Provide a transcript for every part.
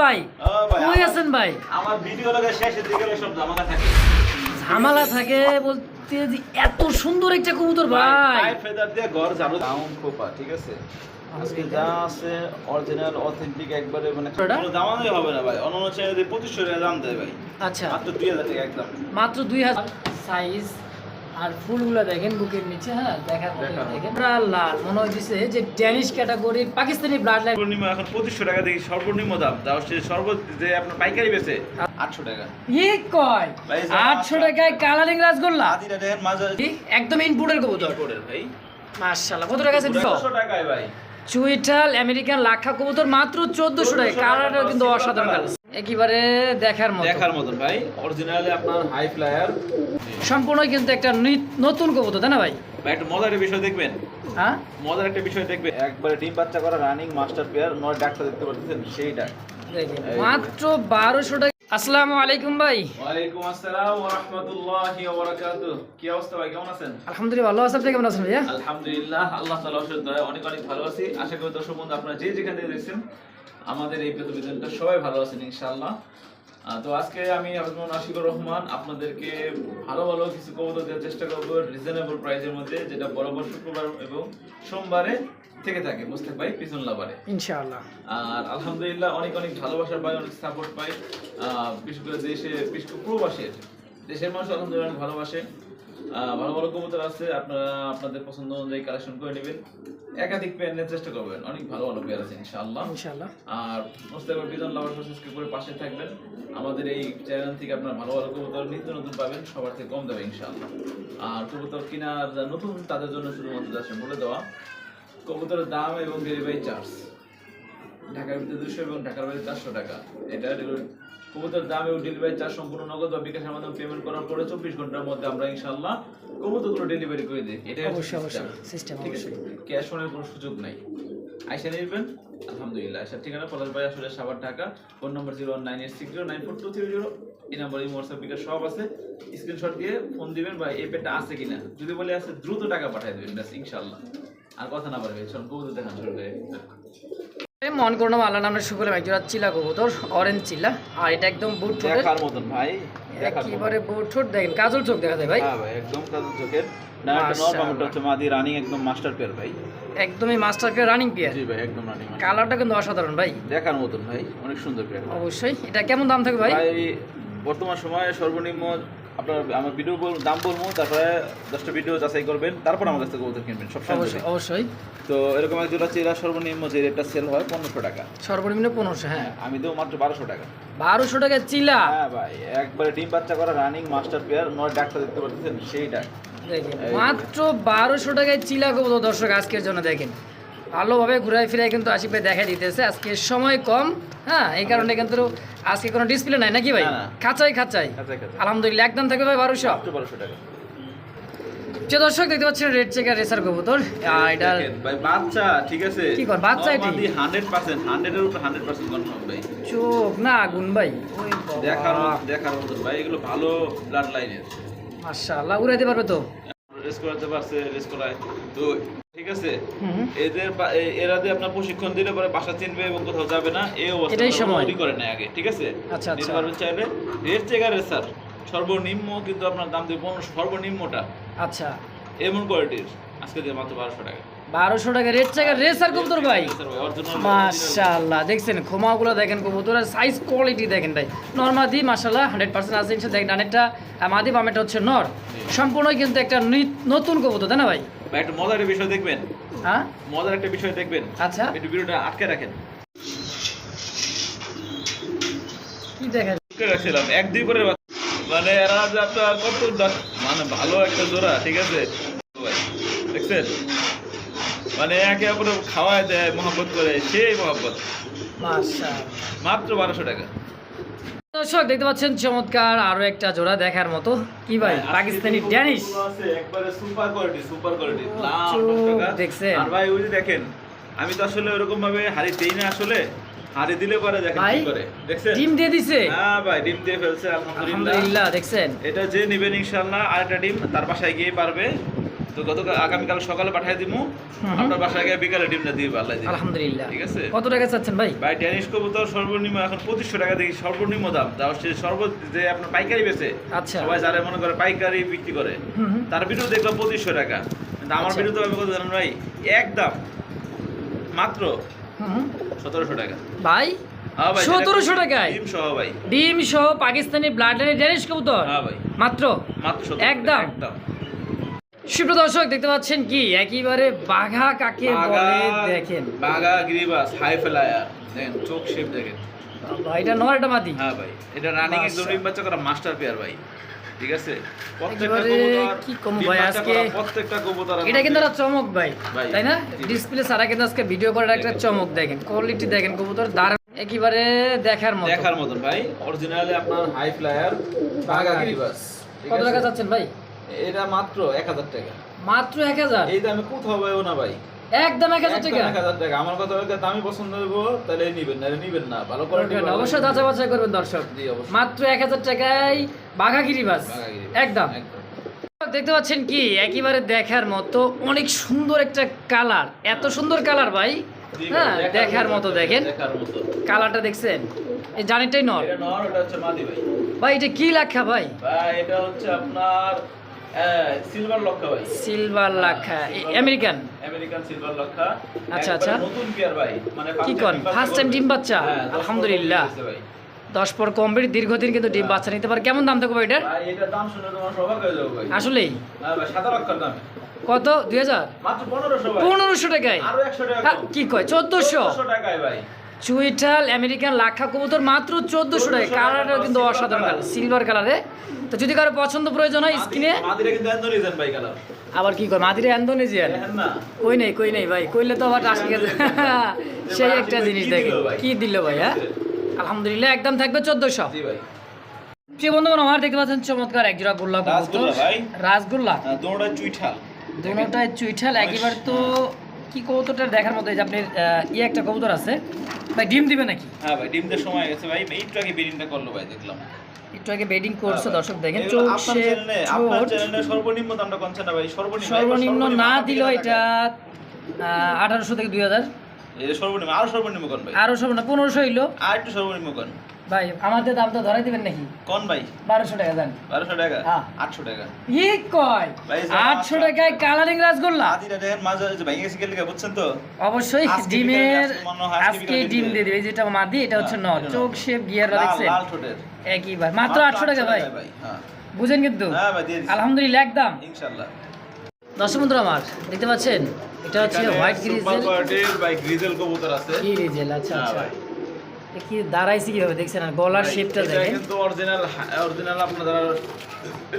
ভাই? কই আছেন ভাই? আমার ভিডিও লাগে শেষের দিকে সব ঝামেলা থাকে। ঝামেলা থাকে বলতে যে এত সুন্দর একটা কবুতর ভাই ফেদার দিয়ে ঘর ঝাড়ু দাউন খোপা ঠিক আছে? আজকে যা আছে অরিজিনাল অথেন্টিক একবারে মানে কোনো দামানোই হবে না ভাই। অন্য চ্যানেলে দিয়ে পঁচিশশো টাকা দাম দেয় ভাই। আচ্ছা। মাত্র দুই হাজার টাকা একদম। মাত্র দুই হাজার। সাইজ আর ফুলগুলো দেখেন বুকের নিচে হ্যাঁ দেখার মতো দেখেন। পুরা লাল মনে হচ্ছে যে ড্যানিশ ক্যাটাগরির পাকিস্তানি ব্লাড লাইন সর্বনিম্ন এখন পঁচিশশো টাকা দেখি সর্বনিম্ন দাম। তাও সে সর্ব যে আপনার পাইকারি বেচে আটশো টাকা। ই কয়? ভাই, যা আটশো আছে। টাকায় কালারিং রাসগোল্লা দেখেন মাঝে একদম ইনপুটের কবুতর। ভাই। মাশাআল্লাহ কত টাকা আছে চোদ্দশো টাকায় ভাই। চুইটাল আমেরিকান লাক্ষা কবুতর মাত্র চোদ্দশো টাকা। 1400 কালারটা কিন্তু অসাধারণ একেবারে দেখার মতো। দেখার মতন ভাই। অরিজিনালি আপনার হাই ফ্লায়ার সম্পূর্ণ কিন্তু একটা নতুন কবুতর তাই না ভাই? ভাই একটা মজার বিষয় দেখবেন। হ্যাঁ? মজার একটা বিষয় দেখবেন। একবারে ডিম বাচ্চা করা রানিং মাস্টার পেয়ার নয় ডাক্তার দেখতে পাচ্ছেন সেই ডাক। মাত্র বারোশো টাকা। আসসালামু আলাইকুম ভাই। ওয়ালাইকুম আসসালাম ওয়া রাহমাতুল্লাহি ওয়া বারাকাতুহু। কি অবস্থা ভাই কেমন আছেন? আলহামদুলিল্লাহ ভালো আপনি কেমন আছেন ভাইয়া? আলহামদুলিল্লাহ আল্লাহ তাআলা অশেষ দয়া অনেক অনেক ভালো আছি। আশা করি দর্শক বন্ধু আপনারা যে যেখান থেকে দেখছেন আমাদের এই প্রতিবেদনটা সবাই ভালো আছেন ইনশাআল্লাহ। তো আজকে আমি আব্দুল নাশিকুর রহমান আপনাদেরকে ভালো ভালো কিছু কবুতর দেওয়ার চেষ্টা করব রিজনেবল প্রাইসের মধ্যে যেটা বরাবর শুক্রবার এবং সোমবারে থেকে থাকে মুস্তাক ভাই পিছন লাভারে। ইনশাআল্লাহ। আর আলহামদুলিল্লাহ অনেক অনেক ভালোবাসা পাই অনেক সাপোর্ট পাই আহ, বিশেষ করে দেশে বিশেষ করে প্রবাসের দেশের মানুষ আলহামদুলিল্লাহ অনেক ভালোবাসে। ভালো ভালো কবুতর আছে আপনারা আপনাদের পছন্দ অনুযায়ী কালেকশন করে নেবেন। একাধিক পেয়ার নেওয়ার চেষ্টা করবেন অনেক ভালো ভালো পেয়ার আছে ইনশাআল্লাহ। ইনশাআল্লাহ। আর মোস্তাফা বিজন লাভার সাবস্ক্রাইব করে পাশে থাকবেন। আমাদের এই চ্যানেল থেকে আপনার ভালো ভালো কবুতর নিত্য নতুন পাবেন সবার থেকে কম দেবে ইনশাআল্লাহ। আর কবুতর কেনার নতুন তাদের জন্য শুধুমাত্র যাচ্ছে বলে দেওয়া কবুতরের দাম এবং ডেলিভারি চার্জ ঢাকার ভিতরে দুশো এবং ঢাকার বাইরে চারশো টাকা। এটা কবুতর দাম এবং ডেলিভারি চার্জ সম্পূর্ণ নগদ বা বিকাশের মাধ্যমে পেমেন্ট করার পরে চব্বিশ ঘণ্টার মধ্যে আমরা ইনশাল্লাহ কবুতরগুলো ডেলিভারি করে দিই। এটা অবশ্যই, অবশ্যই। আছে? অবশ্যই। ক্যাশ অনের কোনো সুযোগ নাই। আইসা নেবেন? আলহামদুলিল্লাহ আইসার ঠিকানা পলাশ ভাই আসলে Savar Dhaka. Phone number zero one nine eight six zero nine four two three zero. এই নাম্বার হোয়াটসঅ্যাপ বিকাশ সব আছে। স্ক্রিনশট দিয়ে ফোন দিবেন বা এই পেটা আছে কিনা। যদি বলে আছে দ্রুত টাকা পাঠিয়ে দেবেন ব্যাস ইনশাল্লাহ আর কথা না পারবে চল কবুতর দেখান শুরু করে। মন করোনা আল্লাহ নামের শুকুর একজোড়া চিলা কবুতর অরেঞ্জ চিলা। আর এটা একদম বুট দেখার মতন ভাই? একেবারে বুট ঠোঁট দেখেন কাজল চোখ দেখা যায় ভাই। হ্যাঁ ভাই একদম কাজল চোখের। একদমই মাস্টার পেয়ার রানিং পেয়ার জি ভাই একদম রানিং কালারটা কিন্তু অসাধারণ ভাই। দেখার মতন ভাই অনেক সুন্দর পেয়ার অবশ্যই। এটা কেমন দাম থাকবে ভাই? ভাই বর্তমান সময়ে সর্বনিম্ন আপনার আমার ভিডিও দাম বলব তারপরে দশটা ভিডিও যাচাই করবেন তারপর আমার কাছ থেকে কবুতর কিনবেন সব অবশ্যই অবশ্যই। তো এরকম এক জোড়া চেরা সর্বনিম্ন যে রেটটা সেল হয় পনেরোশো টাকা। সর্বনিম্ন পনেরোশো হ্যাঁ। আমি দেবো মাত্র বারোশো টাকা। বারোশো টাকা চিলা? হ্যাঁ ভাই একবারে ডিম বাচ্চা করা রানিং মাস্টার পেয়ার নয় ডাক্তার দেখতে পাচ্ছেন সেই ডাক। মাত্র বারোশো টাকায় চিলা কবুতর দর্শক আজকের জন্য দেখেন। ভালোভাবে ঘুরাই ফিরাই কিন্তু আশিক ভাই দেখা দিতেছে। আজকে সময় কম হ্যাঁ এই কারণে কিন্তু আজকে কোনো ডিসপ্লে নাই নাকি ভাই। খাঁচাই খাঁচাই। আলহামদুলিল্লাহ একদম থাকবে ভাই বারোশো। বারোশো টাকা। যে দর্শক দেখতে পাচ্ছেন রেড চেকার রেসার কবুতর। এটা ভাই বাচ্চা ঠিক আছে? কি কর, বাচ্চা এটি? হান্ড্রেড পার্সেন্ট হান্ড্রেডের উপর হান্ড্রেড পার্সেন্ট কনফার্ম ভাই। চোখ না আগুন ভাই। দেখার দেখার মতো ভাই এগুলো ভালো ব্লাড লাইনের মাশাআল্লাহ উড়াইতে পারবে তো? রেস করাতে পারছে রেস করায়। তো ঠিক আছে এদের এরা দিয়ে আপনার প্রশিক্ষণ দিলে পরে বাসা চিনবে এবং কোথাও যাবে না এই অবস্থা করে নেয় আগে ঠিক আছে? আচ্ছা, আচ্ছা। চাইলে এর সর্বনিম্ন কিন্তু আপনার দাম পনেরোশো সর্বনিম্নটা। আচ্ছা। এমন কোয়ালিটির আজকে দিয়ে মাত্র বারোশো টাকা। বারোশো টাকা রেড চেকার রেসার কবুতর ভাই। Sir ভাই, original- মাশাআল্লাহ দেখছেন খোমাগুলো দেখেন কবুতরের সাইজ কোয়ালিটি দেখেন ভাই। নর্মাদি মাশাআল্লাহ হান্ড্রেড পার্সেন্ট আছে ইনশা দেখেন ডানেরটা মাদি বামেরটা হচ্ছে নর। সম্পূর্ণই কিন্তু একটা নতুন কবুতর তাই না ভাই? ভাই একটা মজার একটা বিষয় দেখবেন। হ্যাঁ? মজার একটা বিষয় দেখবেন। আচ্ছা। একটু ভিডিওটা আটকে রাখেন। কি দেখেন? রাখছিলাম এক দুই করে মানে এরা আপনার কত মানে ভালো একটা জোড়া ঠিক আছে? ভাই, দেখছেন? মানে একে অপরে খাওয়ায় দেয় মহব্বত করে সেই মহব্বত। মাত্র বারোশো টাকা। দর্শক দেখতে পাচ্ছেন চমৎকার আরও একটা জোড়া দেখার মতো। কি ভাই? পাকিস্তানি ড্যানিশ। একবারে সুপার কোয়ালিটি সুপার কোয়ালিটি লাল চোখ টকটকা। দেখছেন? আর ভাই ওই দেখেন আমি তো আসলে ওরকম ভাবে হাড়ি দেই না আসলে। হাড়ি দিলে পরে দেখেন কি করে। দেখছেন? ডিম দিয়ে দিছে? হ্যাঁ ভাই ডিম দিয়ে ফেলছে আলহামদুলিল্লাহ। আলহামদুলিল্লাহ দেখছেন। এটা যে নেবেন ইনশাল্লাহ আরেকটা ডিম তার বাসায় গিয়ে পারবে। তো গত আগামীকাল সকালে পাঠিয়ে দিব আপনার বাসায় গিয়ে বিকালে ডিমটা দিয়ে আলহামদুলিল্লাহ। ঠিক আছে? কত টাকা চাচ্ছেন ভাই? ভাই ড্যানিশ কবুতর সর্বনিম্ন এখন পঁচিশশো টাকা দেখি সর্বনিম্ন দাম। তাও সে সর্ব যে আপনার পাইকারি বেচে আচ্ছা। সবাই যারা মনে করে পাইকারি বিক্রি করে। তার ভিডিও দেখলাম পঁচিশশো টাকা। কিন্তু আমার আচ্ছা। ভিডিও তো আমি কত জানেন ভাই এক দাম মাত্র। সতেরোশো টাকা। ভাই হ্যাঁ ভাই 1700 টাকায়? ডিম সহ ভাই। ডিম সহ পাকিস্তানি ব্লাড ড্যানিশ কবুতর? হ্যাঁ ভাই। মাত্র? মাত্র একদম? একদম সুপ্র দর্শক দেখতে পাচ্ছেন কি? একেবারে বাঘা কাকে বলে দেখেন। বাগা গিরিবাস হাই ফেলায়ার দেখেন চোখ শেপ দেখেন। বাবা, এটা নর এটা মাদি? হ্যাঁ ভাই এটা রানিং একদম মাশা। ডিম বাচ্চা করা মাস্টার পেয়ার ভাই। ঠিক আছে? প্রত্যেকটা কবুতর কি কম ভাই, আজকে- প্রত্যেকটা কবুতর এটা কিন্তু একটা চমক ভাই। ভাই, তাই না? ডিসপ্লে সারা কিন্তু আজকে ভিডিও করার একটা দেখেন। চমক দেখেন। কোয়ালিটি দেখেন কবুতর দারুণ। একেবারে দেখার মতো। দেখার মতন ভাই। অরিজিনালি আপনার হাই ফ্লায়ার বাগা গিরিবাস কত? টাকা চাচ্ছেন ভাই? এটা মাত্র এক হাজার টাকা। মাত্র এক হাজার? এই দামে কোথাও পাবো না ভাই। একদম এক হাজার টাকা? এক হাজার টাকা। আমার কথা হলো দামি পছন্দ হইবো তাহলে নিবেন না নিবেন না। ভালো করে করবেন, অবশ্যই যাচাই বাছাই করবেন দর্শক। মাত্র এক হাজার টাকায় বাঘাগিরি বাস। একদম। দেখতে পাচ্ছেন কি? একেবারে দেখার মতো অনেক সুন্দর একটা কালার। এত সুন্দর কালার ভাই। হ্যাঁ দেখার মতো দেখেন। কালারটা দেখছেন? এই জানিটাই নর। এটা নর ওটা হচ্ছে মাদি ভাই। ভাই এটা কি লেখা ভাই? ভাই এটা হচ্ছে আপনার সিলভার লক্ষা ভাই। সিলভার লেখা আমেরিকান আমেরিকান সিলভার লক্ষা আচ্ছা, আচ্ছা। নতুন পেয়ার ভাই। মানে কি কন? First time ডিম বাচ্চা? হ্যাঁ, আলহামদুলিল্লাহ। হয়ে। দশ পর কমপ্লিট দীর্ঘদিন কিন্তু ডিম বাচ্চা নিতে পারে। কেমন দাম থাকবে এটার? ভাই এটার দাম শুনে তোমার সবাক হয়ে যাবে ভাই। আসলেই? হ্যাঁ দাম। কত? দুই হাজার? মাত্র পনেরোশো টাকায়? আরও একশো টাকা হ্যাঁ, কি কয়? চোদ্দশো? 1400 টাকায় ভাই। চুইটাল আমেরিকান লাক্ষা কবুতর মাত্র চোদ্দশো টাকা। কালারটা কিন্তু অসাধারণ কালার সিলভার কালারে তো যদি কারও পছন্দ প্রয়োজন হয় কালার আবার কি কয়? মাদিরে ইন্দোনেশিয়ান দেখেন কই নেই কই নেই ভাই? কইলে তো আবার আসি গেছে। সেই একটা জিনিস দেখে কি দিল ভাই হ্যাঁ? আলহামদুলিল্লাহ একদম থাকবে চোদ্দশো। ভাই। প্রিয় বন্ধুগণ আমার দেখতে পাচ্ছেন চমৎকার এক জোড়া গোল্লা রাসগোল্লা। রাসগোল্লা? হ্যাঁ, চুইঠাল। দুটোটাই চুইঠাল। একেবারে তো কি কবুতরটা দেখার মতো যে আপনার আহ, ইয়ে একটা কবুতর আছে। ভাই ডিম দিবে নাকি? হ্যাঁ ভাই ডিম দেওয়ার সময় গেছে ভাই। একটু আগে বেরিংটা করল ভাই দেখলাম। একটু আগে বেডিং করছে হ্যাঁ, দর্শক দেখেন সর্বনিম্ন দামটা কোনছে না ভাই? সর্বনিম্ন সর্বনিম্ন না দিল এটা আঠারোশো থেকে দুই হাজার। সর্বনিম্ন আরও সর্বনিম্ন কোন ভাই? আরও সব না পনেরোশো হইল। আর একটু সর্বনিম্ন কোন? ভাই আমাদের দামটা ধরাই দিবেন নাকি? কোন ভাই? বারোশো টাকা দেন বারোশো টাকা? হ্যাঁ। আটশো টাকা। ই কয়? আটশো টাকায় কালারিং রাসগোল্লা? বুঝছেন তো? অবশ্যই ডিমের আজকে ডিম দিয়ে দিবে যেটা মাদি এটা হচ্ছে হ্যাঁ, ন চোখ শেপ গিয়ার দেখছেন? একই ভাই মাত্র আটশো টাকা ভাই। হ্যাঁ। বুঝেন কিন্তু। আলহামদুলিল্লাহ একদম। ইনশাআল্লাহ দর্শক বন্ধুরা আমার দেখতে পাচ্ছেন? এটা হচ্ছে হোয়াইট গ্রিজেল। গ্রিজেল কবুতর আছে। কি রিজেল আচ্ছা আচ্ছা। কি দাঁড়াইছে কীভাবে? দেখছেন আর গলার শেপটা দেখেন। কিন্তু অরিজিনাল অরিজিনাল আপনারা যারা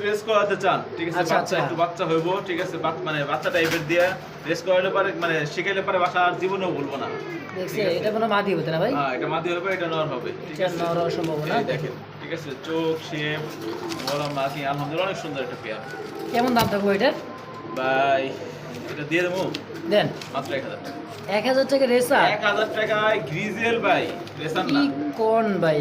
রেস করাতে চান ঠিক আছে? আচ্ছা, বাচ্চা আচ্ছা। একটু বাচ্চা হইব ঠিক আছে? মানে বাচ্চা টাইপের দিয়ে রেস করালে পারে মানে শিখাইলে পারে বাসা আর জীবনেও ভুলবো না। দেখছেন এটা কোনো মাদি হতে না ভাই? হ্যাঁ এটা মাদি হবে এটা নর হবে ঠিক এটা আছে? নর হওয়ার সম্ভাবনা। দেখেন ঠিক আছে? চোখ শেপ গরম মাথি আলহামদুলিল্লাহ অনেক সুন্দর একটা পেয়ার কেমন দাম থাকবে এটার? ভাই এটা দিয়ে দেবো? দেন। মাত্র এক হাজার টাকা। এক হাজার টাকা রেসা এক হাজার টাকায় গ্রিজেল ভাই না। কি কোন ভাই।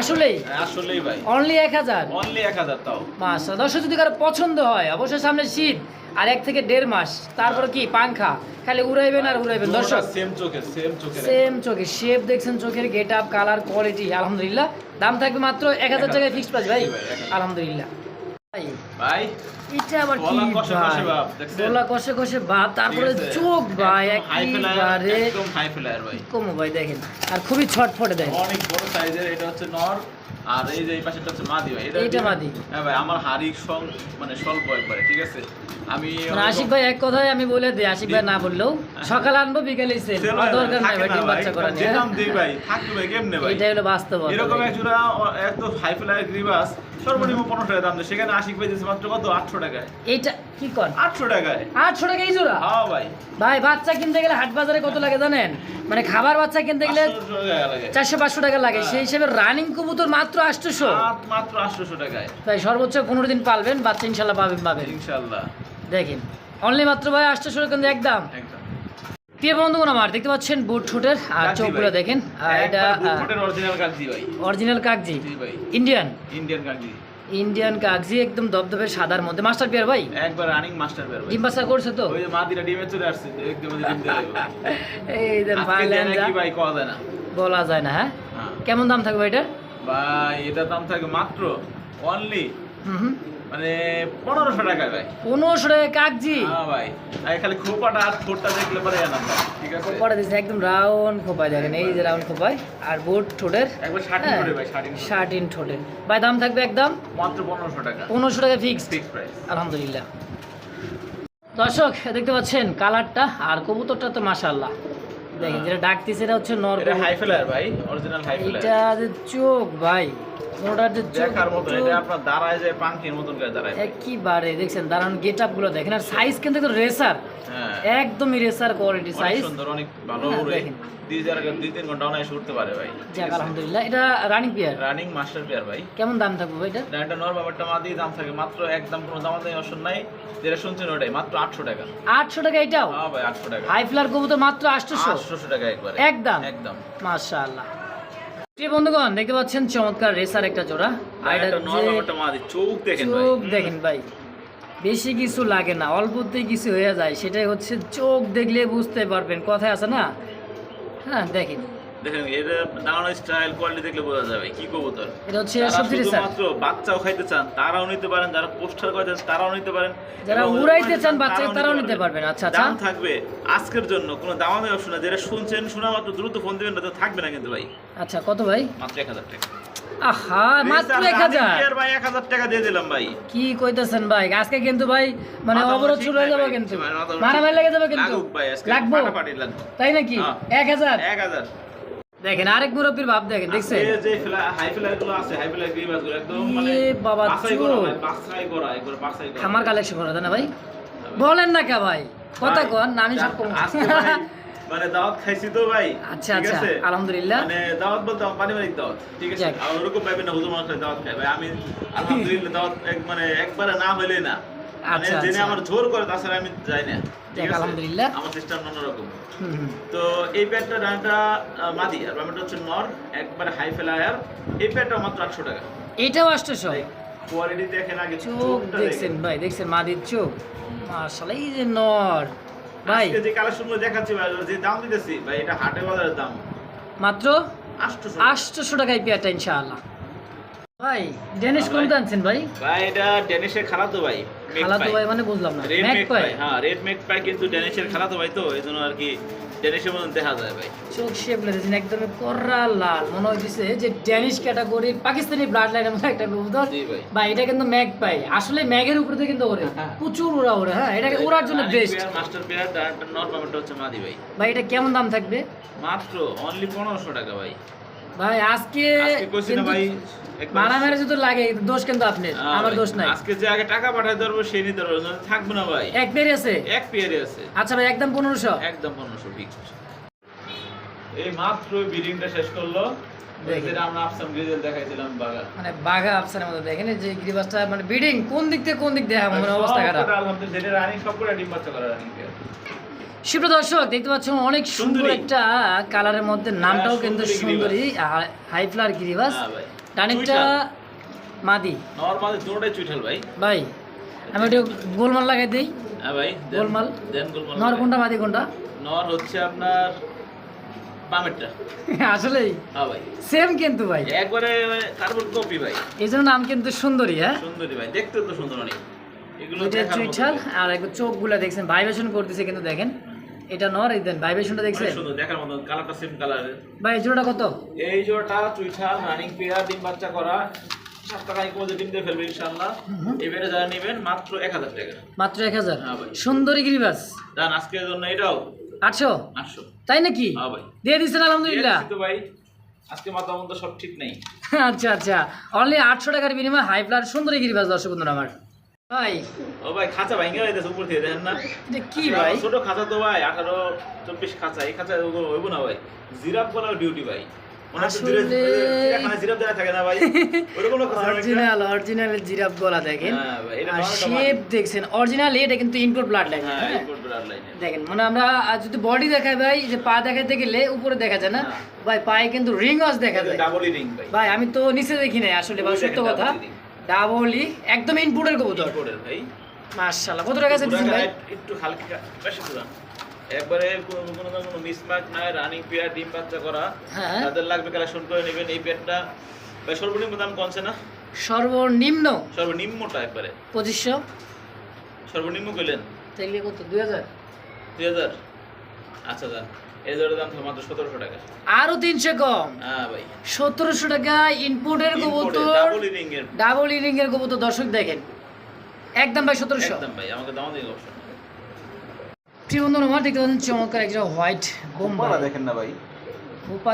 আসলেই? হ্যাঁ, আসলেই ভাই। অনলি এক হাজার? অনলি এক হাজার তাও। মাস দর্শক যদি কারও পছন্দ হয় অবশ্যই সামনে শীত আর এক থেকে দেড় মাস। তারপরে কি পাংখা? খালি উড়াইবেন আর উড়াইবেন। দর্শক সেম চোখের সেম চোখের সেম চোখে শেপ দেখছেন চোখের গেট আপ কালার কোয়ালিটি আলহামদুলিল্লাহ। দাম থাকবে মাত্র এক হাজার টাকায় ফিক্সড প্রাইস ভাই। আলহামদুলিল্লাহ। ভাই ভাই এটা আবার কি ভাই? কষে ভাব, দেখছেন? গলা কষে কষে ভাব তারপরে চোখ ভাই একদম high flyer, একেবারে একদম হাই ফ্লায়ার ভাই। কমো ভাই দেখেন। আর খুবই ছটফটে দেয় অনেক বড় সাইজের এটা হচ্ছে নর আর এই যে এই পাশেটা হচ্ছে মাদি ভাই। এইটা মাদি। হ্যাঁ ভাই আমার হাড়ি সং মানে স্বল্প একবারে ঠিক আছে? আমি আশিক ভাই এক কথায় আমি বলে দিই আশিক ভাই না বললেও সকাল আনব বিকালে সেল। হয় না, দরকার নাই ভাই ডিম বাচ্চা করা নিয়ে। যেতাম দিই ভাই থাকবে কেমনে ভাই? এটাই হলো বাস্তব এরকম এক জোড়া অ- এক তো হাই ফ্লায়ার গ্রিবাস সর্বনিম্ন পনেরো টাকা দাম সেখানে আশিক মাত্র কত? আটশো টাকায়। কি কর? আটশো টাকায়। আটশো টাকা এই জোড়া? হ্যাঁ ভাই। ভাই বাচ্চা কিনতে গেলে হাট বাজারে কত লাগে জানেন? মানে খাবার বাচ্চা কিনতে গেলে 800 টাকা লাগে। চারশো পাঁচশো টাকা লাগে। হ্যাঁ। সেই হিসেবে রানিং কবুতর মাত্র আটশোশো। মাত্র আটশোশো টাকায়। তাই সর্বোচ্চ পনেরো দিন পালবেন বাচ্চা ইনশাল্লাহ পাবেন পাবেন। ইনশাল্লাহ। দেখেন। অনলি মাত্র ভাই আটশোশো কিন্তু একদম। একদম। প্রিয় বন্ধুগণ আমার দেখতে পাচ্ছেন বুট ঠোঁটের আর চোখগুলো। দেখেন এটা অরিজিনাল কাগজি ভাই। অরিজিনাল কাগজি ভাই। ইন্ডিয়ান ইন্ডিয়ান কাগজি ইন্ডিয়ান কাগজি একদম দবদবে সাদার মধ্যে। মাস্টার পিয়ার ভাই? একবার রানিং মাস্টার বের ভাই। ডিম করছে তো? ওই যে মাদিরা ডিমে চলে আসছে একদম ডিম দিয়ে এই দেন ভাই দেয় ভাই কোয়া যায় না। বলা যায় না হ্যাঁ? হ্যাঁ। কেমন দাম থাকবে এটা ভাই এটা দাম থাকে মাত্র অনলি হুম। মানে পনেরোশো টাকায় ভাই। পনেরোশো টাকা কাগজি হ্যাঁ ভাই। আর খালি খোপাটা আর ঠোঁটটা দেখলে পরে ভাই ঠিক আছে? খোপাটা দিচ্ছে একদম রাউন্ড খোপায় দেখেন এই যে রাউন্ড খোপায় আর বোট ঠোঁটের একবার হ্যাঁ, ভাই ভাই দাম থাকবে একদম? মাত্র পনেরোশো টাকা। পনেরোশো টাকা ফিক্স ফিক্স প্রাইস আলহামদুলিল্লাহ। দর্শক দেখতে পাচ্ছেন কালারটা আর কবুতরটা তো মাশাআল্লাহ। দেখেন যেটা ডাকতেছে এটা হচ্ছে নর হাই। ফেলার ভাই অরিজিনাল হাই ফেলার এটা যে চোখ ভাই। ওটার যে দেখার মতন এটা আপনার দাঁড়ায় যায় পাঙ্কির মতন করে দাঁড়ায়। ভাই। দেখছেন দাঁড়ান গেটগুলো দেখেন আর সাইজ কিন্তু একদম রেসার হ্যাঁ। একদমই রেসার কোয়ালিটি সাইজ সুন্দর অনেক ভালো হ্যাঁ, দেখেন। দুই যারা দুই তিন ঘণ্টা অনায়াসে উঠতে পারে ভাই। যাক আলহামদুলিল্লাহ এটা running pair running master pair ভাই। কেমন দাম থাকবে ভাই এটা? এটা নর্মাল একটা দাম থাকে মাত্র একদম কোনো দাম অপশন নাই। যেটা শুনছেন ওটাই মাত্র আটশো টাকা। আটশো টাকা এটাও? হ্যাঁ ভাই আটশো টাকা। হাই ফ্লার কবুতর মাত্র আটশোশো? আটশোশো টাকা একবার। একদম? একদম। মাশাআল্লাহ। প্রিয় বন্ধুগণ দেখতে পাচ্ছেন চমৎকার রেসার একটা জোড়া। আর এটা চোখ দেখেন ভাই। চোখ দেখেন ভাই বেশি কিছু লাগে না অল্পতেই কিছু হয়ে যায়। সেটাই হচ্ছে চোখ দেখলে বুঝতে পারবেন কথায় আছে না? হ্যাঁ দেখেন। দেখেন এটা দাঁড়ানো স্টাইল কোয়ালিটি দেখলে বোঝা যাবে কি কবুতর। এটা হচ্ছে শুধুমাত্র বাচ্চাও খাইতে চান তারাও নিতে পারেন যারা পোস্টার করতে চান তারাও নিতে পারেন। যারা উড়াইতে চান বাচ্চাকে তারাও নিতে পারবেন। আচ্ছা আচ্ছা দাম থাকবে আজকের জন্য কোনো দামামি অপশন না যেটা শুনছেন শোনা মাত্র দ্রুত ফোন দিবেন না তো থাকবে না কিন্তু ভাই। আচ্ছা কত ভাই? মাত্র এক হাজার টাকা। আহা মাত্র ভাই টাকা দিয়ে দিলাম ভাই। কি কইতেছেন ভাই? আজকে কিন্তু ভাই মানে অবরোধ শুরু হয়ে যাবে কিন্তু। মারামারি লেগে যাবে কিন্তু। লাগবো। তাই নাকি? হ্যাঁ। এক হাজার? এক হাজার। দেখেন আরেক মুরব্বীর ভাব দেখেন দেখছেন? আজকে যে হাই ফ্লাইটগুলো আছে হাই ফ্লাইট গ্রিবাসগুলো একদম মানে এ বাবা, বাছাই করা বাছাই করা একবার বাছাই করা। খামার কালেকশন করা তাই না ভাই? বলেন না কে ভাই? কথা কন আমি সব কম মানে দাওয়াত খাইছি তো ভাই আচ্ছা, আচ্ছা, আলহামদুলিল্লাহ। মানে দাওয়াত বলতে পারিবারিক দাওয়াত ঠিক আছে। আর ওরকম পাইবেন না হুজুর মানুষ দাওয়াত খাই ভাই আমি আলহামদুলিল্লাহ দাওয়াত এক- মানে একবারে না হইলে না। মানে আচ্ছা, জেনে আচ্ছা। আমার জোর করে তাছাড়া আমি যাই না। ঠিক আলহামদুলিল্লাহ। আমার সিস্টেম অন্যরকম। হুম, হুম। তো এই প্যাডটা ডানটা মাদি আর বামেটা হচ্ছে নর একবারে হাই ফেলায়ার এই প্যাডটা মাত্র আটশো টাকা। এটাও আটশোশো? কোয়ালিটি দেখেন আগে চোখ দেখছেন ভাই দেখছেন মাদির চোখ? মার্শাল এই যে নর। ভাই। আজকে যে কালেকশনগুলো দেখাচ্ছি ভাই যে দাম দিতেছি ভাই এটা হাটে বাজারের দাম। মাত্র আটশোশো। টাকায় পেয়ারটা ইনশাআল্লাহ। ভাই ডেনিশ হ্যাঁ, কোনটা ভাই। আনছেন ভাই। ভাই এটা ডেনিশের খালাতো ভাই খালাতো ভাই মানে বুঝলাম না। রেড মেক পাই? হ্যাঁ রেড মেক পাই কিন্তু ডেনিশের খালাতো ভাই তো এই জন্য আর কি ডেনিশের দেখা যায় ভাই। চোখ শেপ লেগেছেন একদম কর্রা লাল। মনে হচ্ছে যে ক্যাটাগরি পাকিস্তানি ব্লাড লাইনের মধ্যে একটা কবুতর ভাই। এটা কিন্তু ম্যাক পাই। আসলে ম্যাগের উপরে থেকে কিন্তু ওরে হ্যাঁ। প্রচুর ওরা ওরে হ্যাঁ এটা ওড়ার জন্য বেস্ট মাস্টার প্লেয়ার নর্মালটা হচ্ছে মাদি ভাই। ভাই এটা কেমন দাম থাকবে? মাত্র অনলি পনেরোশো টাকা ভাই। ভাই আজকে ভাই একবার- মারা যদি লাগে দোষ কিন্তু আপনার হ্যাঁ আমার দোষ নাই। আজকে যে আগে টাকা সেই নিতে পারব না, না ভাই। এক আছে? এক পেয়ারে আছে। আচ্ছা ভাই একদম পনেরোশো? একদম পনেরোশো ফিক্সড এই মাত্র বিডিংটা শেষ করল। দেখি। যেটা আমরা আফসাম গ্রিজেল দেখাইছিলাম বাগান। মানে বাঘা আফসানের মতো দেখেন যে গ্রিবাসটা মানে বিডিং কোন দিক থেকে কোন দিক দিয়ে মানে অবস্থা খারাপ। আলহামদুলিল্লাহ রানিং সবকটা ডিম বাচ্চা করা রানিং শিব দর্শক দেখতে পাচ্ছেন অনেক সুন্দর। একটা কালারের মধ্যে নামটাও হ্যাঁ, কিন্তু সুন্দরী। সুন্দরী হাই ফ্লার গিরিবাস। হ্যাঁ টানিকটা মাদি। নরমাল দুটোটাই চুইঠাল ভাই। ভাই আমি একটু গোলমাল লাগাই দিই। হ্যাঁ ভাই গোলমাল? দেন গোলমাল নর কোনটা মাদি কোনটা? নর হচ্ছে আপনার বামেরটা। আসলেই? হ্যাঁ ভাই। সেম কিন্তু ভাই। একবারে কার্বন কপি ভাই। এই জন্য নাম কিন্তু সুন্দরী হ্যাঁ? সুন্দরী ভাই দেখতে তো সুন্দর অনেক। এগুলো এটা দেখার মতো চুইঠাল আর একটু দেখছেন ভাইব্রেশন করতেছে কিন্তু দেখেন। এটা নর এই দেন ভাইব্রেশনটা দেখছেন? সুন্দর দেখার মতো কালারটা সেম কালারের ভাই এই জোড়াটা কত? এই জোড়াটা চুইঠাল রানিং পেয়ার ডিম বাচ্চা করা। সাত টাকা এক মধ্যে ডিম দিয়ে ফেলবে ইনশাল্লাহ এবারে যারা নেবেন মাত্র এক হাজার টাকা। মাত্র এক হাজার? হ্যাঁ ভাই। সুন্দরী গিরিবাস। আজকের জন্য এটাও? আটশো? আটশো। তাই নাকি? হ্যাঁ ভাই। দিয়ে দিচ্ছেন আলহামদুলিল্লাহ। ভাই। আজকে মাথা মতো সব ঠিক নেই। আচ্ছা আচ্ছা। অনলি আটশো টাকার বিনিময়ে হাই ফ্লার সুন্দরী গিরিবাস দর্শক বন্ধুরা আমার। ভাই। ও ভাই খাঁচা যাইতেছে উপর থেকে দেখেন না? এটা কি ভাই? ছোট খাঁচা তো ভাই আঠারো চব্বিশ খাঁচা এই খাঁচা হইব না ভাই। জিরাফ ডিউটি ভাই। জিরাফ- গলা দেখেন। হ্যাঁ শেপ দেখছেন অরিজিনাল এটা কিন্তু ইনপুট ব্লাড লাইন হ্যাঁ হ্যাঁ। দেখেন মানে আমরা যদি বডি দেখাই ভাই যে পা গেলে উপরে দেখা যায় না। ভাই পায়ে কিন্তু রিং ওয়াশ দেখা যায়। ভাই। আমি তো নিচে দেখি নাই আসলে সত্য কথা। ডাবলি একদম ইনপুটের কবুতর। ইম্পোর্টের ভাই। মাশাআল্লাহ কত টাকা দিচ্ছেন ভাই? একটু হালকা বেশি পুরান একবারে কোনো কোনো কোনো মিসম্যাচ নাই রানিং পেয়ার ডিম বাচ্চা করা। হ্যাঁ। যাদের লাগবে কালেকশন করে নেবেন এই পেয়ারটা ভাই সর্বনিম্ন দাম কমছে না? সর্বনিম্ন? সর্বনিম্নটা একবারে। পঁচিশশো? সর্বনিম্ন কইলেন? তাইলে কত? দুই হাজার? দুই হাজার। আচ্ছা যান দাম মাত্র টাকা। আরও তিনশো কম। হ্যাঁ ভাই। টাকা ইনপুটের কবুতর ডাবল ইনিং এর ডাবল ইনিং এর কবুতর দর্শক দেখেন। একদম ভাই সতেরোশো। একদম ভাই আমাকে দাম দিয়ে অপশন প্রিয় বন্ধু আমার দেখতে পাচ্ছেন চমৎকার একটা হোয়াইট বোম্বা দেখেন না ভাই।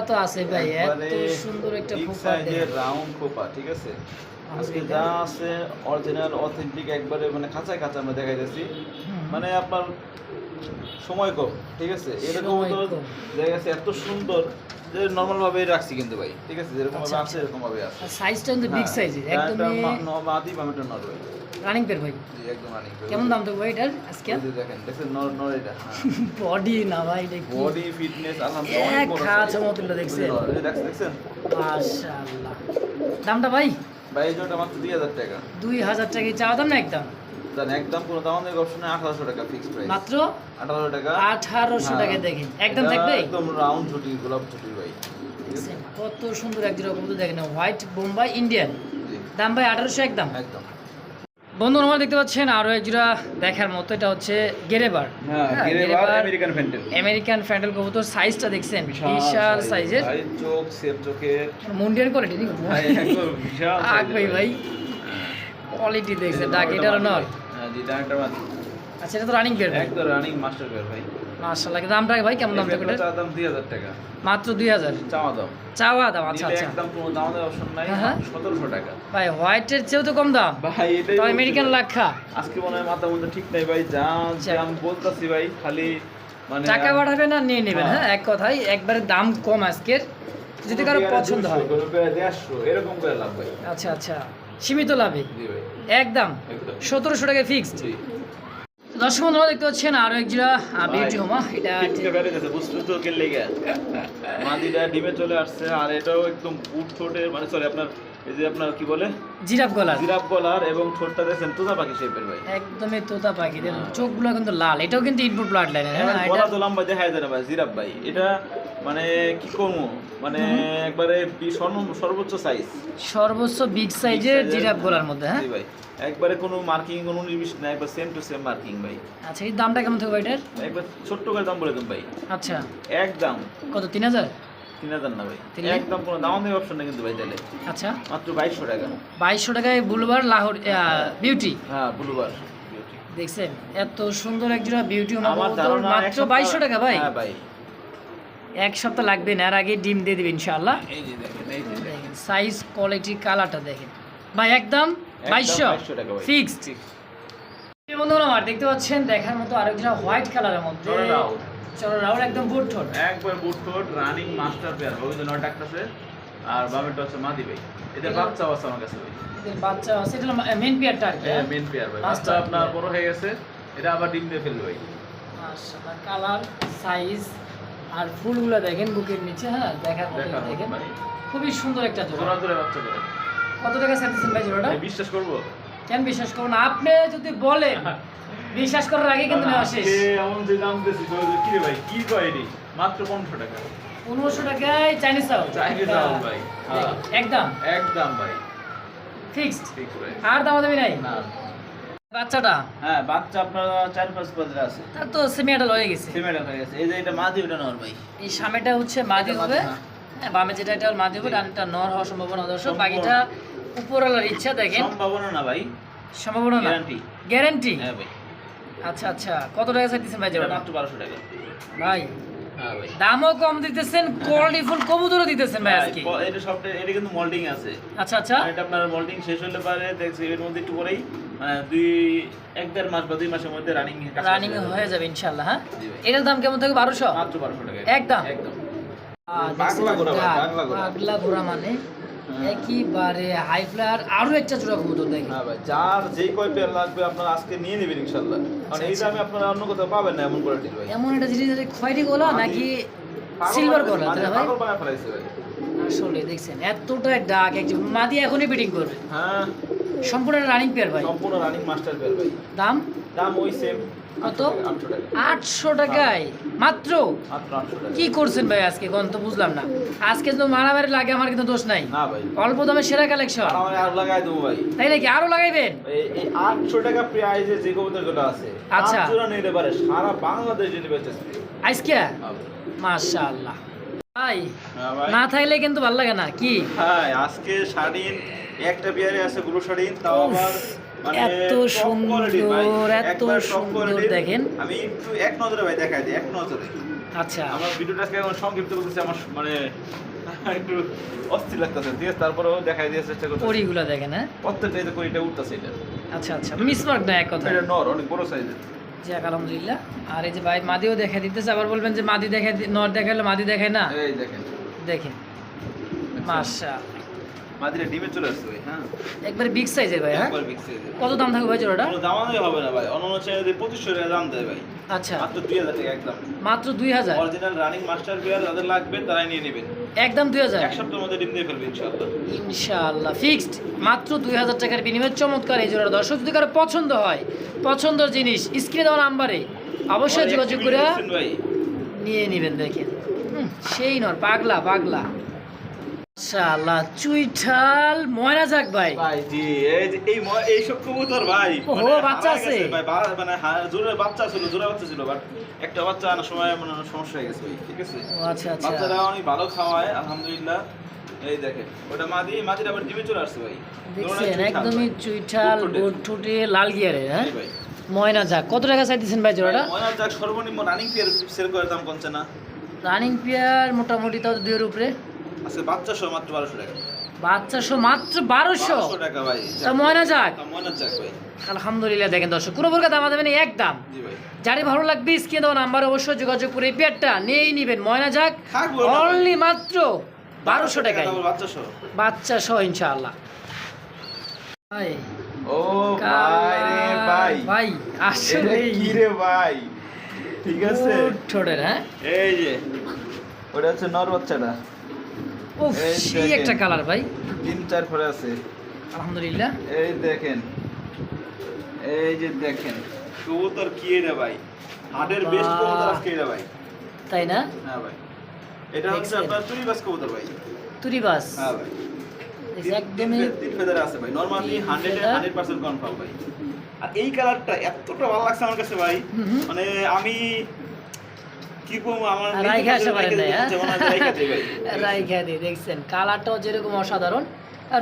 তো আছে ভাই এত সুন্দর একটা রাউন্ড খোপা ঠিক আছে? আজকে যা আছে অরিজিনাল অথেন্টিক একবারে মানে আমরা দেখাইতেছি। মানে আপনার সময় কম ঠিক আছে? এরকম সময় তো দেখা গেছে এত সুন্দর যে নর্মাল ভাবে রাখছি কিন্তু ভাই ঠিক আছে? যেরকম ভাবে আচ্ছা, আছে এরকম ভাবে আছে সাইজটা কিন্তু বিগ হ্যাঁ, সাইজের এটা একদমই মা- মাদি বামেটা নর ভাই। রানিং পের ভাই। জি একদম রানিং কেমন দাম দেবো এটার আজকে? দেখেন দেখছেন নর নর এটা? বডি না ভাই এটা বডি ফিটনেস আলহামদুলিল্লাহ এক খাঁচা দেখছেন? দেখছেন মাশাআল্লাহ। দামটা ভাই? ভাই জোড়াটা মাত্র দুই হাজার টাকা। দুই হাজার টাকা চাওয়া দাম না একদম? জান একদম কোনো দাম নেই অপশন আঠারোশো টাকা ফিক্স প্রাইস মাত্র? আঠারোশো টাকা। আঠারোশো হ্যাঁ। টাকা দেখেন। একদম থাকবে একদম রাউন্ড ছুটি গোলাপ ছুটি ভাই। কত সুন্দর এক জোড়া কবুতর দেখেন। White Bombay Indian. দাম ভাই আঠারোশো একদম। একদম। বন্ধু আমার দেখতে পাচ্ছেন আরও এক জোড়া দেখার মতো। এটা হচ্ছে গেরেবার। আমেরিকান ফ্যান্টেল আমেরিকান ফ্যান্ডেল কবুতর সাইজটা দেখছেন? বিশাল সাইজের চোখ সেপ চোখের মুন্ডিয়ান কোয়ালিটি ভাই ভাই। ভাই। কোয়ালিটি দেখছেন ডাক এটারও আচ্ছা এটা তো রানিং বের একদম রানিং মাস্টার পেয়ার ভাই। মাশাআল্লাহ দামটা ভাই কেমন দাম টাকা। মাত্র দুই হাজার? চাওয়া দাম। চাওয়া দাম আচ্ছা আচ্ছা। একদম কোনো দাম দেওয়ার অপশন নাই। সতেরোশো টাকা। ভাই হোয়াইটের চেয়েও তো কম দাম। ভাই এটাই তো আমেরিকান ভাই। আজকে মনে হয় মাথা মধ্যে ঠিক নাই ভাই যা আচ্ছা। বলতাছি ভাই খালি মানে টাকা আমি- বাড়াবেন নিয়ে নেবেন হ্যাঁ। হ্যাঁ। এক কথাই একবারে দাম কম আজকের। যদি কারও পছন্দ 200, হয় কোনো পেয়ারে 150, এরকম করে লাভ ভাই। আচ্ছা আচ্ছা। সীমিত লাভে। একদম। সতেরোশো টাকা ফিক্সড দর্শক বন্ধুরা দেখতে পাচ্ছেন আরও এক জোড়া বিউটি হোমা এটা বুঝতে লেগে? মাদিটা ডিমে চলে আসছে আর এটাও একদম বুট ঠোঁটের মানে সরি আপনার এই যে আপনার কি বলে? জিরাফ গলার। জিরাফ গলার এবং ঠোঁটটা দেখছেন তোতা পাখি শেপের ভাই। একদমই তোতা পাখি। দেখুন চোখগুলো কিন্তু লাল। এটাও কিন্তু ইনপুট ব্লাড লাইনের হ্যাঁ? এটা গলা তো লম্বা দেখা যায় না ভাই জিরাফ ভাই। এটা মানে কি করব? মানে একবারে সর্ব- সর্বোচ্চ সাইজ সর্বোচ্চ বিগ সাইজের জিরাফ গলার মধ্যে হ্যাঁ? ভাই। একবারে কোনো মার্কিং কোনো নির্বিশ নাই একবার সেম টু সেম মার্কিং ভাই। আচ্ছা এই দামটা কেমন থাকবে এটার? একবার ছোট্ট করে দাম বলে দেন ভাই। আচ্ছা। একদম। কত তিন হাজার? তিন হাজার না ভাই। একদম কোনো দাম নেই অপশন নেই কিন্তু ভাই তাহলে। আচ্ছা। মাত্র বাইশশো টাকা। বাইশশো টাকায় বুলবার লাহোর বিউটি হ্যাঁ ব্লুবার। দেখছেন এত সুন্দর এক বিউটি মাত্র সপ্তাহ- বাইশশো টাকা ভাই? হ্যাঁ ভাই। এক সপ্তাহ লাগবে না এর আগে ডিম দিয়ে দেবে ইনশাআল্লাহ। সাইজ কোয়ালিটি কালারটা দেখেন। ভাই একদম বাইশশো? 2200 টাকা ভাই। ফিক্সড। বন্ধুরা আমার দেখতে পাচ্ছেন দেখার মতো আরেকটা হোয়াইট কালারের মধ্যে। চলো রাউন্ড একদম বুট ঠোঁট। একবার বুট রানিং মাস্টার ওই যে নয় ডাকতেছে আর বামেরটা হচ্ছে মাদি ভাই। এদের বাচ্চাও আছে আমার কাছে ভাই। এদের বাচ্চা আছে এটা মেন পেয়ারটা আর কি হ্যাঁ মেন পেয়ার ভাই। বাচ্চা আপনার বড় হয়ে গেছে এটা আবার ডিম দিয়ে ফেলবে ভাই। মাশাআল্লাহ কালার সাইজ আর ফুলগুলো দেখেন বুকের নিচে হ্যাঁ? দেখার মতো দেখেন। খুবই সুন্দর একটা জোড়া। জোড়া বাচ্চা করে। কত টাকা ভাই জোড়াটা? বিশ্বাস করব? কেন বিশ্বাস করুন আপনি যদি বলেন বিশ্বাস করার আগে কিন্তু নেওয়া শেষ। এমন যে দাম দিয়েছি কি রে ভাই কি কয় এটি মাত্র পনেরোশো টাকা। পনেরোশো টাকায় চাইনিজ চাউল। Chinese চাউল ভাই, হ্যাঁ। একদম। একদম ভাই। ফিক্সড আর নাই? না। বাচ্চাটা? হ্যাঁ বাচ্চা আপনার চার পাঁচ বাজারে আছে। তার তো সেমি আডাল হয়ে গেছে। সিমেন্ট হয়ে গেছে। এই যে এটা মাদি ওটা নর ভাই। এই সামনেটা হচ্ছে মাদি হবে। হ্যাঁ। বামে যেটা এটা মাদি হবে ডানটা নর হওয়ার সম্ভাবনা দর্শক। বাকিটা উপরওয়ালার ইচ্ছা দেখেন। সম্ভাবনা না ভাই। সম্ভাবনা না। গ্যারান্টি গ্যারান্টি হ্যাঁ ভাই। আচ্ছা আচ্ছা। কত টাকা চাইতেছেন ভাই এটা মাত্র বারোশো টাকা। ভাই হ্যাঁ দামও কম দিতেছেন কোয়ালিটি ফুল কবুতরও দিতেছেন ভাই আজকে। এটা সব এটা কিন্তু মল্ডিং আছে। আচ্ছা আচ্ছা। এটা আপনার মল্ডিং শেষ হলে পারে দেখছি এর মধ্যে একটু পরেই মানে দুই এক দেড় মাস বা দুই মাসের মধ্যে রানিং রানিং হয়ে যাবে। ইনশাল্লাহ হ্যাঁ? এটার দাম কেমন থাকবে বারোশো? মাত্র বারোশো টাকা। একদম? একদম। পাগলা ঘোড়া পাগলা ঘোড়া। মানে? হ্যাঁ। একেবারে হাই ফ্লায়ার আরও একটা জোড়া কবুতর দেখেন। হ্যাঁ ভাই যার যেই কয় পেয়ার লাগবে আপনারা আজকে নিয়ে নেবেন ইনশাল্লাহ কারণ এই দামে আপনারা অন্য কোথাও পাবেন না এমন কোয়ালিটির ভাই। এমন একটা জিনিস আছে খয়েরি গোলা নাকি সিলভার গোলা তাই ভাই? পাগল বানায় ফেলাইছে ভাই। আসলে দেখছেন এতটা ডাক একজন মাদি এখনই বিটিং করবে। হ্যাঁ। সম্পূর্ণ রানিং পেয়ার ভাই। সম্পূর্ণ রানিং মাস্টার পেয়ার ভাই। দাম? দাম ওই সেম কত? আটশো টাকা। আটশো টাকায়। মাত্র? কি করছেন ভাই আজকে? কোন তো বুঝলাম না। আজকে তো মারামারি লাগে আমার কিন্তু দোষ নাই। না ভাই। অল্প দামে সেরা কালেকশন লাগাই দেবো ভাই। তাই নাকি আরও লাগাইবেন? আটশো টাকা প্রাইজে যে কবুতরগুলো আছে আচ্ছা। নিতে পারে সারা বাংলাদেশ আজকে মাশাআল্লাহ। ভাই হ্যাঁ না থাকলে কিন্তু ভালো লাগে না। কি? হ্যাঁ আজকে একটা বিয়ারে আছে গুলো শাড়িন তাও আবার মানে এত সুন্দর, এত সুন্দর দেখেন। আমি একটু এক নজরে ভাই দেখাই দিই এক নজরে আচ্ছা। আমার ভিডিওটা আজকে এখন সংক্ষিপ্ত বলতেছে আমার মানে একটু অস্থির লাগতেছে ঠিক আছে? তারপরেও দেখাই দিয়ে চেষ্টা করতে পরিগুলা দেখেন হ্যাঁ? প্রত্যেকটা এই যে করিটা উঠতেছে এটা। আচ্ছা আচ্ছা। মিসমার্ক না এক কথা। এটা নর অনেক বড় সাইজের যাক আলহামদুলিল্লাহ। আর এই যে ভাই মাদিও দেখা দিতেছে আবার বলবেন যে মাদি দেখায় নর দেখালে মাদি দেখায় না? এই দেখেন। দেখেন। মাশা মাদিরা ডিমে চলে আসছে ভাই হ্যাঁ। একবারে বিগ সাইজের ভাই হ্যাঁ? একবার কত দাম থাকবে ভাই জোড়াটা? কোনো দামাদামি হবে না ভাই অন্য চ্যানেলে পঁচিশশো টাকা দাম দেয় ভাই। আচ্ছা। মাত্র দুই হাজার টাকা একদম। মাত্র দুই হাজার? অরিজিনাল রানিং মাস্টার বিয়ার যাদের লাগবে তারাই নিয়ে নেবেন একদম দুই হাজার? এক সপ্তাহের মধ্যে ডিম দিয়ে ফেলবে ইনশাআল্লাহ। ইনশাআল্লাহ ফিক্সড মাত্র দুই হাজার টাকার বিনিময়ে চমৎকার এই জোড়া দর্শক যদি কারও পছন্দ হয় পছন্দের জিনিস স্ক্রিনে দেওয়া নাম্বারে অবশ্যই যোগাযোগ করে নিয়ে নেবেন দেখেন। হুম, সেই নর পাগলা পাগলা। মাশাআল্লাহ চুইঠাল ময়না যাক ভাই। ভাই জি এই এই এই সব কবুতর ভাই। ওহো, মানে বাচ্চা আছে? ভাই মানে জোরে বাচ্চা ছিল জোরে বাচ্চা ছিল বাট একটা বাচ্চা আনার সময় মানে সমস্যা হয়ে গেছে ঠিক আছে? ও আচ্ছা আচ্ছা। বাচ্চারা অনেক ভালো খাওয়ায় আলহামদুলিল্লাহ। এই দেখেন ওটা মাদি মাদির আবার ডিমে চলে আসছে ভাই। দেখছেন একদমই চুইঠাল ঠুটে লাল গিয়ারে হ্যাঁ? ময়না যাক কত টাকা চাইতেছেন ভাই জোড়াটা? ময়নার যাক সর্বনিম্ন রানিং পেয়ার সেল করে দাম কমছে না। রানিং পেয়ার মোটামুটি তাও দুইয়ের উপরে। আজকে বাচ্চা সহ মাত্র বারোশো টাকা। বাচ্চাশো মাত্র বারোশো? টাকা ভাই ময়না যাক। তা যাক ভাই। আলহামদুলিল্লাহ দেখেন দর্শক কোনো প্রকার দাম দেবেন এক দাম যারই ভালো লাগবে স্ক্রিনে দেওয়া নাম্বার অবশ্যই যোগাযোগ করে পেয়ারটা নিয়েই নেবেন। ময়না যাক। অনলি মাত্র বারোশো টাকায়। বাচ্চা সহ। ইনশাআল্লাহ। ভাই ও ভাই রে ভাই। ভাই আসলে কি রে ভাই? ঠিক আছে? ঠোঁটের হ্যাঁ? এই যে ওটা হচ্ছে নর বাচ্চাটা। উফ সেই একটা কালার ভাই। তিন চার পরে আছে। আলহামদুলিল্লাহ। এই দেখেন এই যে দেখেন। কবুতর কি রে ভাই? হাটের বেস্ট। কবুতর আজকে রে ভাই। তাই না? হ্যাঁ ভাই। এটা হচ্ছে আপনার তুরি বাস কবুতর ভাই। তুরি বাস হ্যাঁ ভাই। তিন- একদমই তিন ফেদার আছে ভাই। নরমালি তিন hundred feather. Hundred percent confirm ভাই। আর এই কালারটা এতটা ভালো লাগছে আমার কাছে ভাই। মানে আমি দেখছেন কালারটাও যেরকম অসাধারণ।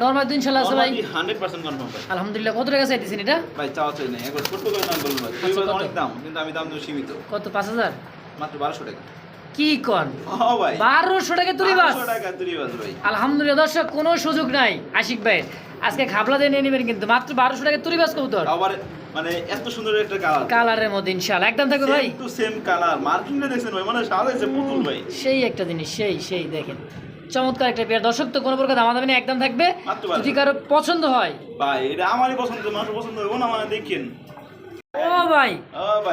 নর্মাল দিন ইনশাল্লাহ আছে ভাই। হান্ড্রেড পার্সেন্ট কনফার্ম ভাই। আলহামদুলিল্লাহ কত টাকা চাইতেছেন এটা? ভাই চাওয়া চাই একবার করে নাম বলুন ভাই। আচ্ছা? অনেক দাম কিন্তু আমি দাম দেবো সীমিত। কত? পাঁচ হাজার? মাত্র বারোশো টাকা। কি কন? বারোশো টাকা তুরি বাস। 1200 টাকা তুরি বাস ভাই। আলহামদুলিল্লাহ দর্শক কোনো সুযোগ নাই। আশিক ভাইয়ের আজকে খাবলা দিয়ে নিয়ে নেবেন কিন্তু। মাত্র বারোশো টাকা তুরি বাস কবুতর। মানে এত সুন্দর একটা কালার কালারের মধ্যে ইনশাল্লাহ একদম থাকবে ভাই। সেম সেম কালার মার্কিংটা দেখছেন ভাই মানে সাজাইছে পুতুল ভাই। সেই একটা জিনিস সেই সেই দেখেন। চমৎকার একটা পেয়ার। দর্শক তো কোনো প্রকার দামা দামি একদম থাকবে। যদি কারও পছন্দ হয়। ভাই এটা আমারই পছন্দ মানুষ পছন্দ হবে না মানে দেখেন। ও ভাই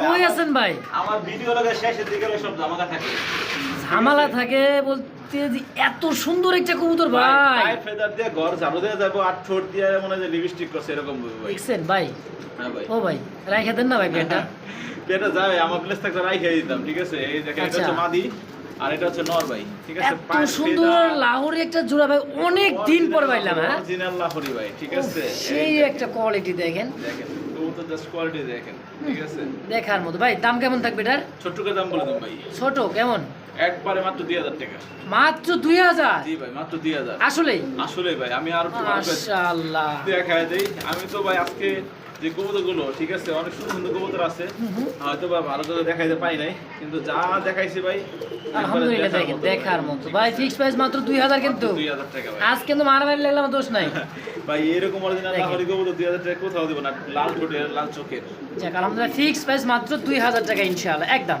কই আছেন ভাই? আমার ভিডিও লাগে শেষের দিকে সব জামাকা থাকে। ঝামেলা থাকে বলতে যে এত সুন্দর একটা কবুতর ভাই পায়ে ফেদার দিয়ে ঘর ঝাড়ু দিয়ে যাব আর ঠোঁট দিয়ে মনে হয় লিপস্টিক করছে এরকম ভাই। দেখছেন ভাই? ও ভাই রাইখা দেন না ভাই পেয়ারটা পেটে যাবে আমার প্লেস থাকতে রাইখে দিতাম ঠিক আছে? এই দেখেন এটা। হচ্ছে মাদি আর এটা হচ্ছে নর ভাই ঠিক আছে? এত সুন্দর লাহোরি একটা জোড়া ভাই অনেক দিন পর পাইলাম হ্যাঁ? অরিজিনাল লাহোরি ভাই ঠিক আছে? সেই একটা কোয়ালিটি দেখেন। দেখেন। কবুতর জাস্ট কোয়ালিটি দেখেন ঠিক আছে? দেখার মতো। ভাই দাম কেমন থাকবে এটার? ছোট করে দাম বলে দিন ভাই। ছোট কেমন? একবারে মাত্র দুই হাজার টাকা। মাত্র দুই হাজার? জি ভাই মাত্র দুই হাজার। আসলেই? আসলে ভাই আমি আর মাশাআল্লাহ। দেখায় দেই। আমি তো ভাই আজকে যে কবুতরগুলো ঠিক আছে? অনেক সুন্দর সুন্দর কবুতর আছে। হয়তো বা ভালো করে দেখাইতে পাই নাই কিন্তু যা দেখাইছি ভাই আলহামদুলিল্লাহ দেখেন দেখার মতো। ভাই ফিক্স প্রাইস মাত্র দুই হাজার কিন্তু। দুই হাজার টাকা ভাই। আজ কিন্তু মারামারি লাগলে দোষ নাই। ভাই এরকম অরিজিনাল। লাহোরি কবুতর দুই হাজার টাকা কোথাও দিব না লাল ঠোঁটের লাল চোখের। যাক আলহামদুলিল্লাহ ফিক্স প্রাইস মাত্র দুই হাজার টাকা ইনশাআল্লাহ একদম।